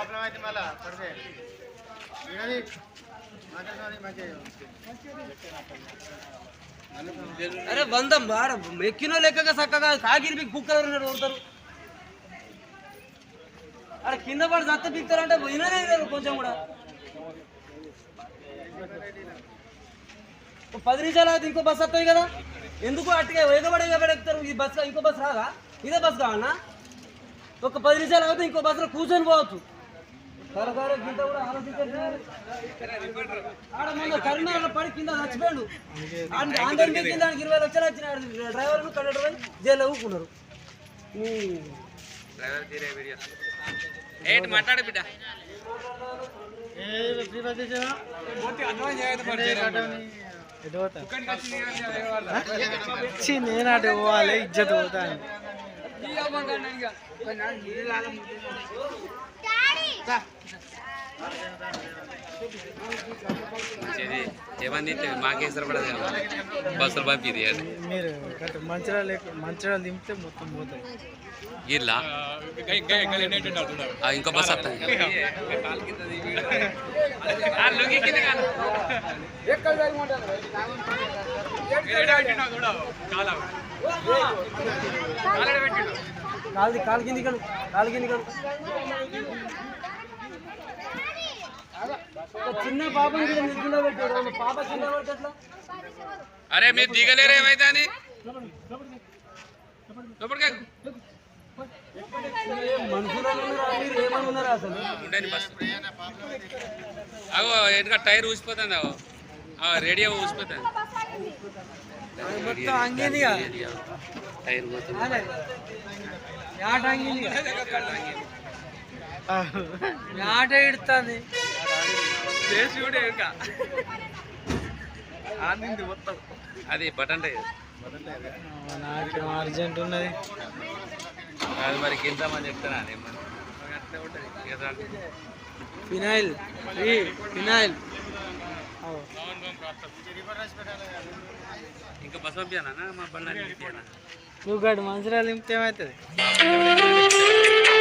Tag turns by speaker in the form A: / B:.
A: Problem అయితే మళ్ళీ పడితే వినది
B: అరే వందం బార ఎక్కినో లెక్కగా చక్కగా కాగిరి మీకు కుక్కలు ఉన్నారు కొడతారు. అరే కింద పడి సత్త పిక్తారంటే విననే కొంచెం కూడా. పది నిమిషాలు అయితే ఇంకో బస్సు వస్తాయి కదా? ఎందుకు అట్టుగా వేగబడి వేగబడెక్తారు ఈ బస్ ఇంకో బస్ రాదా? ఇదే బస్ కావాలన్నా ఒక పది నిమిషాలు అయితే ఇంకో బస్సులో కూర్చొని పోవచ్చు. తరతర గింత కూడా ఆలోచించారు ఆడ మొన్న కరీంనగర్లో పడి కింద చచ్చిపోయాడు. ఆంధ్ర కింద ఆయనకి ఇరవై లక్షలు వచ్చినాడు డ్రైవర్ కండక్టర్ జైల్లో ఊరుకున్నారు.
C: ఏంటి మాట్లాడు బిడ్డ.
A: ఏ ఫ్రీ బస్ చేసావా
D: నేను అటు పోవాలి ఇజ్జత్ పోతాను.
C: ఏమని మాకేసరి పడదు బస్సులు పంపిది
D: మీరు కరెక్ట్ మంచిరాలు మంచిరాలు దింపితే మొత్తం పోతాయి.
C: ఇల్లా? ఆ, ఇంకో బస్ వస్తాయి.
B: కాలు కాలు కింది కను కాలు కింది ఒక చిన్న పాప కింద
C: అరే మీరు దిగలేరు ఏమైతే అని? అగో ఎందుక టైర్ ఊసిపోతుంది ఆ, రేడియో ఊసిపోతుంది. టైర్ పోతుంది
D: ఆట అంగింది ఆట ఇడుతుంది
C: అది బటన్ టైర్.
D: నాకు అర్జెంట్ ఉన్నది.
C: అది మరి మంది చెప్తానా
D: ఫినాయిల్ ఫినాయిల్
C: ఇంకా బస్ పంపించానా మా బండి
D: నువ్వు గడు మంచిరాలు దింపితే ఏమవుతుంది